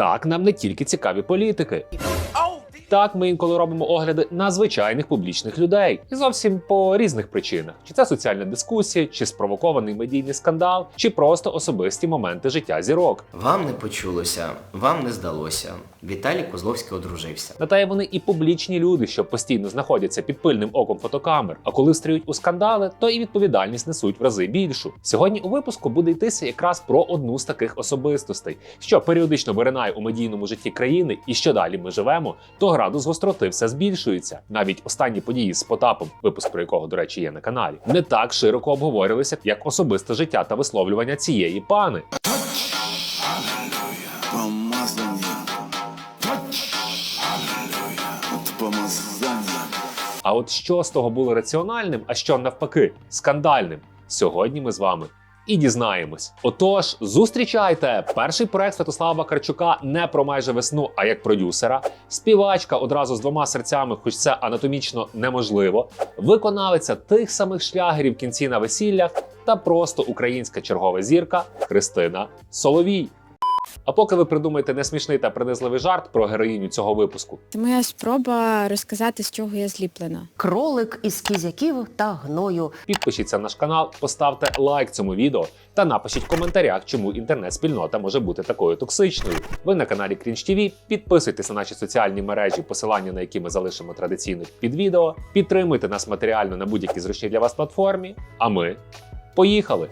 Так, нам не тільки цікаві політики. Так, ми інколи робимо огляди на звичайних публічних людей і зовсім по різних причинах: чи це соціальна дискусія, чи спровокований медійний скандал, чи просто особисті моменти життя зірок. Вам не почулося, вам не здалося. Віталій Козловський одружився. На те вони і публічні люди, що постійно знаходяться під пильним оком фотокамер. А коли стають у скандали, то і відповідальність несуть в рази більшу. Сьогодні у випуску буде йтися якраз про одну з таких особистостей, що періодично виринає у медійному житті країни, і що далі ми живемо, то градус гостроти все збільшується. Навіть останні події з Потапом, випуск про якого, до речі, є на каналі, не так широко обговорювалися, як особисте життя та висловлювання цієї пани. А от що з того було раціональним, а що навпаки скандальним? Сьогодні ми з вами і дізнаємось. Отож, зустрічайте перший проект Святослава Бакарчука не про майже весну, а як продюсера. Співачка одразу з двома серцями, хоч це анатомічно неможливо. Виконавиця тих самих шлягерів кінці на весіллях та просто українська чергова зірка Христина Соловій. А поки ви придумаєте несмішний та принизливий жарт про героїню цього випуску, Це моя спроба розказати, з чого я зліплена. кролик із кізяків та гною. Підпишіться на наш канал, поставте лайк цьому відео та напишіть в коментарях, чому інтернет-спільнота може бути такою токсичною. Ви на каналі Cringe TV, підписуйтесь на наші соціальні мережі, посилання на які ми залишимо традиційно під відео. Підтримуйте нас матеріально на будь-якій зручній для вас платформі. А ми поїхали!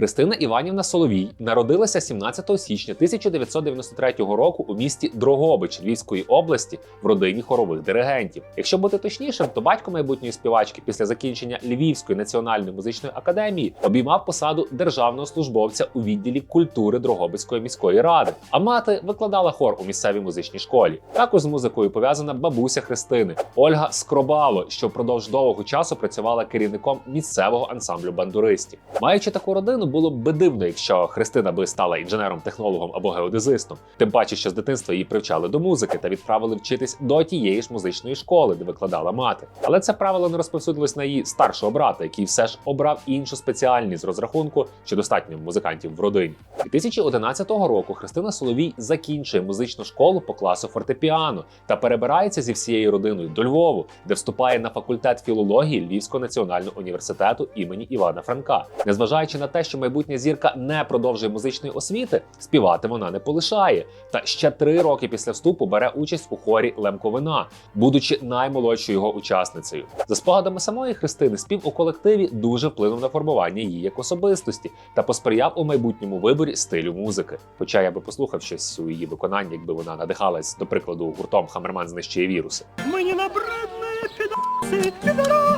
Христина Іванівна Соловій народилася 17 січня 1993 року у місті Дрогобич Львівської області в родині хорових диригентів. Якщо бути точнішим, то батько майбутньої співачки після закінчення Львівської національної музичної академії обіймав посаду державного службовця у відділі культури Дрогобицької міської ради. А мати викладала хор у місцевій музичній школі. Також з музикою пов'язана бабуся Христини Ольга Скробало, що впродовж довгого часу працювала керівником місцевого ансамблю бандуристів. Маючи таку родину, було б дивно, якщо Христина би стала інженером-технологом або геодезистом. Тим паче, що з дитинства її привчали до музики та відправили вчитись до тієї ж музичної школи, де викладала мати. Але це правило не розповсюдилось на її старшого брата, який все ж обрав іншу спеціальність з розрахунку, що достатньо музикантів в родині. 2011 року Христина Соловій закінчує музичну школу по класу фортепіано та перебирається зі всією родиною до Львову, де вступає на факультет філології Львівського національного університету імені Івана Франка. Незважаючи на те, що майбутня зірка не продовжує музичної освіти, співати вона не полишає. Та ще три роки після вступу бере участь у хорі Лемковина, будучи наймолодшою його учасницею. За спогадами самої Христини, спів у колективі дуже вплинув на формування її як особистості та посприяв у майбутньому виборі стилю музики. Хоча я би послухав щось у її виконанні, якби вона надихалась, до прикладу, гуртом Хамерман знищує віруси. Мені набридли підоси, підораха,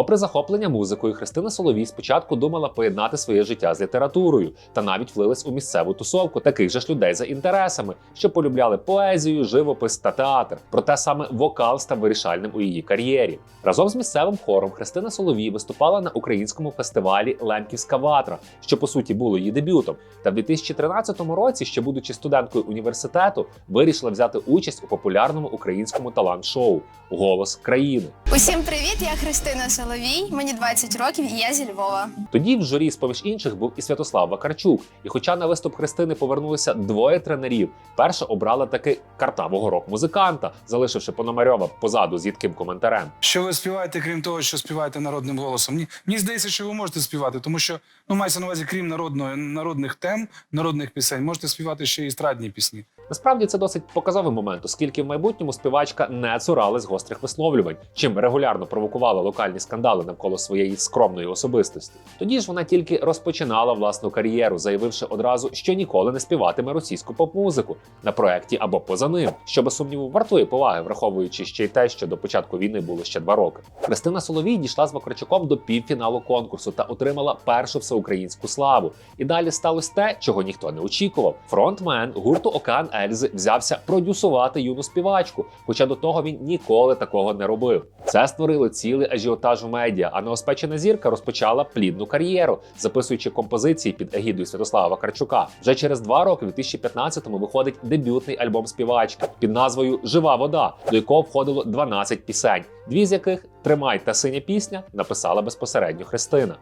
Попри захоплення музикою, Христина Соловій спочатку думала поєднати своє життя з літературою та навіть влилась у місцеву тусовку таких же ж людей за інтересами, що полюбляли поезію, живопис та театр. Проте саме вокал став вирішальним у її кар'єрі. Разом з місцевим хором Христина Соловій виступала на українському фестивалі Лемківська ватра, що по суті було її дебютом. Та в 2013 році, ще будучи студенткою університету, вирішила взяти участь у популярному українському талант-шоу Голос країни. Усім привіт! Я Христина Соловій, мені 20 років і я зі Львова. Тоді в журі, з поміж інших, був і Святослав Вакарчук. І хоча на виступ Христини повернулися двоє тренерів, перша обрала таки картавого рок-музиканта, залишивши Пономарьова позаду з їдким коментарем. Що ви співаєте, крім того, що співаєте народним голосом? Мені, мені здається, що ви можете співати, тому що ну мається на увазі, крім народної народних тем, народних пісень, можете співати ще й естрадні пісні. Насправді це досить показовий момент, оскільки в майбутньому співачка не цуралась гострих висловлювань, чим регулярно провокувала локальні скандали навколо своєї скромної особистості. Тоді ж вона тільки розпочинала власну кар'єру, заявивши одразу, що ніколи не співатиме російську поп-музику на проєкті або поза ним, що без сумніву вартує поваги, враховуючи ще й те, що до початку війни було ще два роки. Христина Соловій дійшла з Вакарчуком до півфіналу конкурсу та отримала першу всеукраїнську славу. І далі сталося те, чого ніхто не очікував. Фронтмен гурту Океан Ельзи взявся продюсувати юну співачку, хоча до того він ніколи такого не робив. Це створило цілий ажіотаж в медіа, а неоспечена зірка розпочала плідну кар'єру, записуючи композиції під егідою Святослава Вакарчука. Вже через два роки, в 2015-му, виходить дебютний альбом співачки під назвою Жива вода, до якого входило 12 пісень, дві з яких Тримай та синя пісня написала безпосередньо Христина.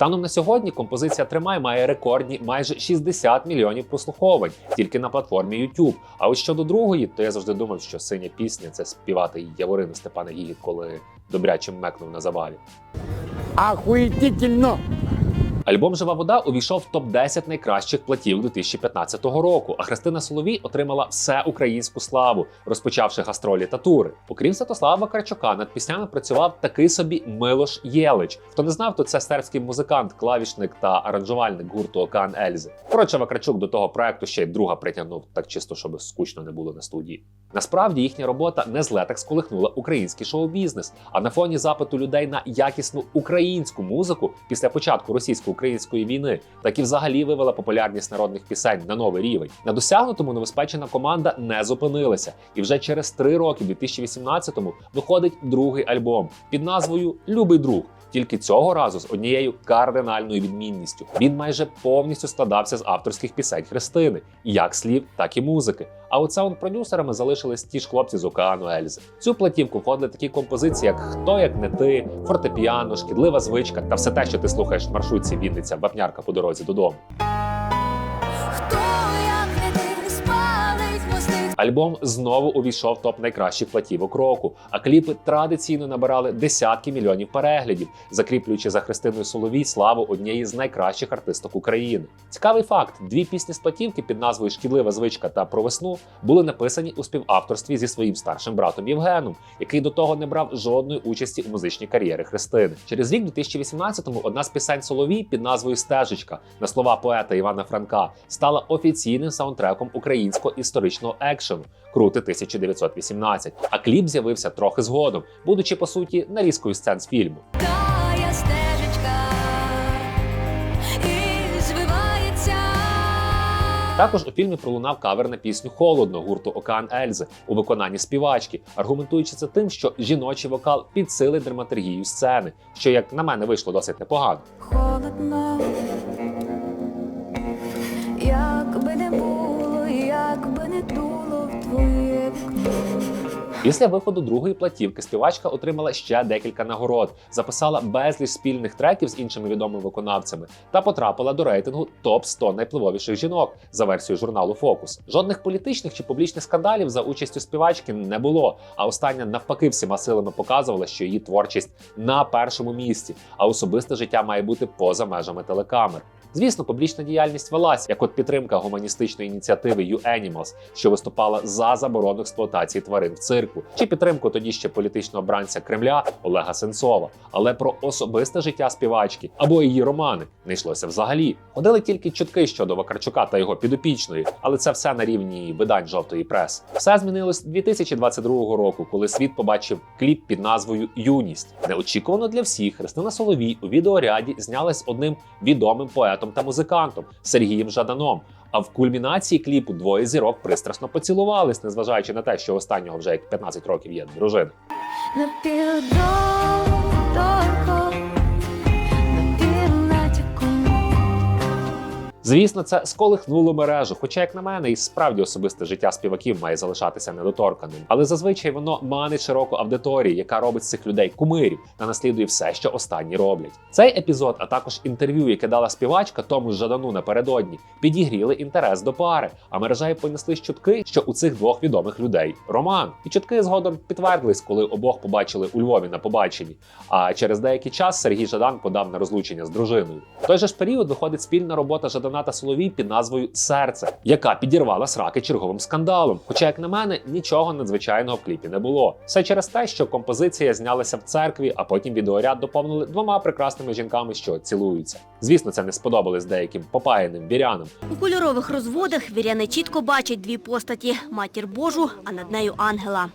Станом на сьогодні композиція Тримай має рекордні майже 60 мільйонів прослуховань тільки на платформі YouTube. А ось щодо другої, то я завжди думав, що синя пісня це співати Яворину Степана Гігіт, коли добряче мекнув на завалі. Охуєтительно! Альбом Жива вода увійшов в топ 10 найкращих платів 2015 року. А Христина Соловій отримала все українську славу, розпочавши гастролі та тури. Окрім Святослава Вакарчука, над піснями працював такий собі Милош Єлич. Хто не знав, то це сербський музикант, клавішник та аранжувальник гурту Океан Ельзи. Коротше, Вакарчук до того проекту ще й друга притягнув так чисто, щоб скучно не було на студії. Насправді їхня робота не зле так сколихнула український шоу-бізнес. А на фоні запиту людей на якісну українську музику після початку російсько-української війни, так і взагалі вивела популярність народних пісень на новий рівень. На досягнутому новоспечена команда не зупинилася, і вже через три роки, в 2018-му, виходить другий альбом під назвою Любий друг. Тільки цього разу з однією кардинальною відмінністю. Він майже повністю складався з авторських пісень Христини, як слів, так і музики. А от саунд-продюсерами залишились ті ж хлопці з океану Ельзи. Цю платівку входили такі композиції, як Хто як не ти, фортепіано, шкідлива звичка та все те, що ти слухаєш в маршрутці Вінниця, Вапнярка по дорозі додому. Альбом знову увійшов в топ найкращих платівок року, а кліпи традиційно набирали десятки мільйонів переглядів, закріплюючи за Христиною Соловій славу однієї з найкращих артисток України. Цікавий факт: дві пісні з платівки під назвою Шкідлива звичка та про весну були написані у співавторстві зі своїм старшим братом Євгеном, який до того не брав жодної участі у музичній кар'єрі Христини. Через рік, 2018-му, одна з пісень Соловій під назвою Стежечка на слова поета Івана Франка стала офіційним саундтреком українського історичного екшену Крути 1918. А кліп з'явився трохи згодом, будучи по суті нарізкою сцен з фільму. Тая стежечка і звивається. Також у фільмі пролунав кавер на пісню Холодно гурту Океан Ельзи у виконанні співачки, аргументуючи це тим, що жіночий вокал підсилить драматургію сцени, що, як на мене, вийшло досить непогано. Холодно. Після виходу другої платівки співачка отримала ще декілька нагород, записала безліч спільних треків з іншими відомими виконавцями та потрапила до рейтингу топ 100 найвпливовіших жінок за версією журналу Фокус. Жодних політичних чи публічних скандалів за участю співачки не було. А остання навпаки всіма силами показувала, що її творчість на першому місці, а особисте життя має бути поза межами телекамер. Звісно, публічна діяльність велась, як от підтримка гуманістичної ініціативи You Animals, що виступала за заборону експлуатації тварин в цирку, чи підтримку тоді ще політичного бранця Кремля Олега Сенцова. Але про особисте життя співачки або її романи не йшлося взагалі. Ходили тільки чутки щодо Вакарчука та його підопічної, але це все на рівні видань жовтої преси. Все змінилось 2022 року, коли світ побачив кліп під назвою Юність. Неочікувано для всіх Христина Соловій у відеоряді знялась одним відомим поетом та музикантом Сергієм Жаданом. А в кульмінації кліпу двоє зірок пристрасно поцілувались, незважаючи на те, що останнього вже як 15 років є дружина. Звісно, це сколихнуло мережу. Хоча, як на мене, і справді особисте життя співаків має залишатися недоторканим. Але зазвичай воно манить широку аудиторію, яка робить цих людей кумирів та наслідує все, що останні роблять. Цей епізод, а також інтерв'ю, яке дала співачка тому Жадану напередодні, підігріли інтерес до пари. А мережею понесли чутки, що у цих двох відомих людей роман. І чутки згодом підтвердились, коли обох побачили у Львові на побаченні. А через деякий час Сергій Жадан подав на розлучення з дружиною. В той же ж період виходить спільна робота Жадана та Соловій під назвою Серце, яка підірвала сраки черговим скандалом. Хоча, як на мене, нічого надзвичайного в кліпі не було. Все через те, що композиція знялася в церкві, а потім відеоряд доповнили двома прекрасними жінками, що цілуються. Звісно, це не сподобалось деяким попаяним вірянам. У кольорових розводах віряни чітко бачать дві постаті матір Божу, а над нею ангела.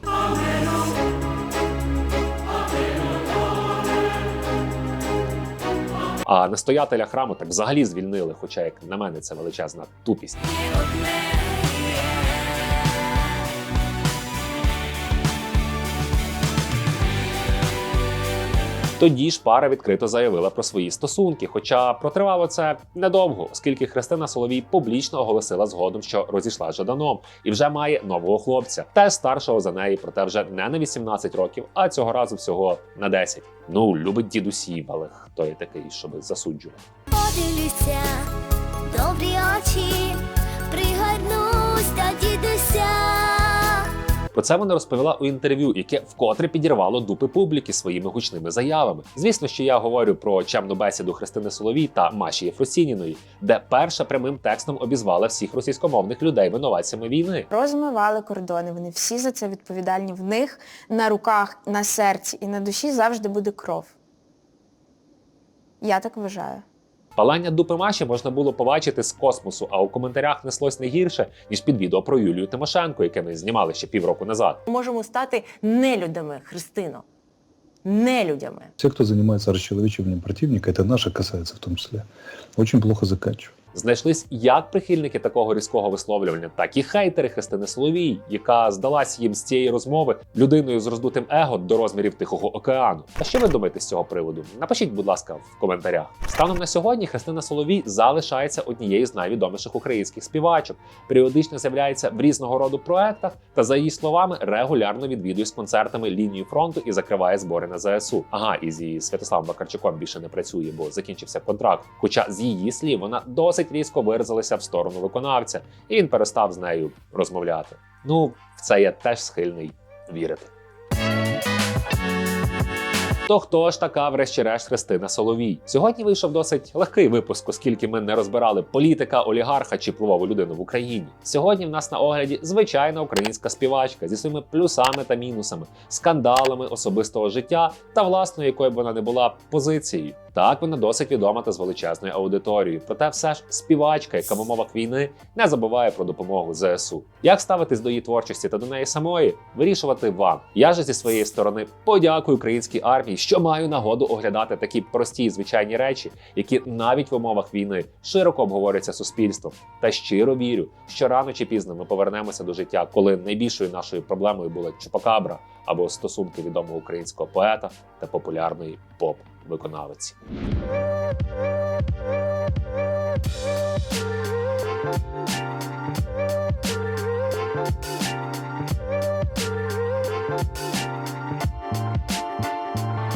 А настоятеля храму так взагалі звільнили, хоча, як на мене, це величезна тупість. Тоді ж пара відкрито заявила про свої стосунки, хоча протривало це недовго, оскільки Христина Соловій публічно оголосила згодом, що розійшла з Жаданом і вже має нового хлопця, теж старшого за неї, проте вже не на 18 років, а цього разу всього на 10. Ну, любить дідусів, але хто є такий, щоб засуджувати. Подивлюся, добрі очі, дідуся. Про це вона розповіла у інтерв'ю, яке вкотре підірвало дупи публіки своїми гучними заявами. Звісно, що я говорю про чемну бесіду Христини Соловій та Маші Єфросініної, де перша прямим текстом обізвала всіх російськомовних людей винуватцями війни. Розмивали кордони. Вони всі за це відповідальні. В них на руках, на серці і на душі завжди буде кров. Я так вважаю. Палання дупи Маші можна було побачити з космосу, а у коментарях неслось не гірше ніж під відео про Юлію Тимошенко, яке ми знімали ще півроку назад. Можемо стати нелюдами, Христино. Нелюдями. Те, кто занимается расчеловечиванием противника, это наше касается в том числе, очень плохо заканчивают. Знайшлись як прихильники такого різкого висловлювання, так і хейтери Христини Соловій, яка здалась їм з цієї розмови людиною з роздутим его до розмірів Тихого океану. А що ви думаєте з цього приводу? Напишіть, будь ласка, в коментарях. Станом на сьогодні Христина Соловій залишається однією з найвідоміших українських співачок. Періодично з'являється в різного роду проектах та, за її словами, регулярно відвідує з концертами лінію фронту і закриває збори на ЗСУ. Ага, і зі Святославом Вакарчуком більше не працює, бо закінчився контракт. Хоча з її слів вона досить різко виразилася в сторону виконавця, і він перестав з нею розмовляти. Ну, в це я теж схильний вірити. То хто ж така, врешті-решт, Христина Соловій? Сьогодні вийшов досить легкий випуск, оскільки ми не розбирали політика, олігарха чи впливову людину в Україні. Сьогодні в нас на огляді звичайна українська співачка зі своїми плюсами та мінусами, скандалами особистого життя та власною, якою б вона не була позицією. Так вона досить відома та з величезною аудиторією. Проте все ж співачка, яка в умовах війни не забуває про допомогу ЗСУ. Як ставитись до її творчості та до неї самої, вирішувати вам. Я же зі своєї сторони подякую українській армії, що маю нагоду оглядати такі прості і звичайні речі, які навіть в умовах війни широко обговорюються суспільством. Та щиро вірю, що рано чи пізно ми повернемося до життя, коли найбільшою нашою проблемою була чупакабра або стосунки відомого українського поета та популярної виконавець. Thank you.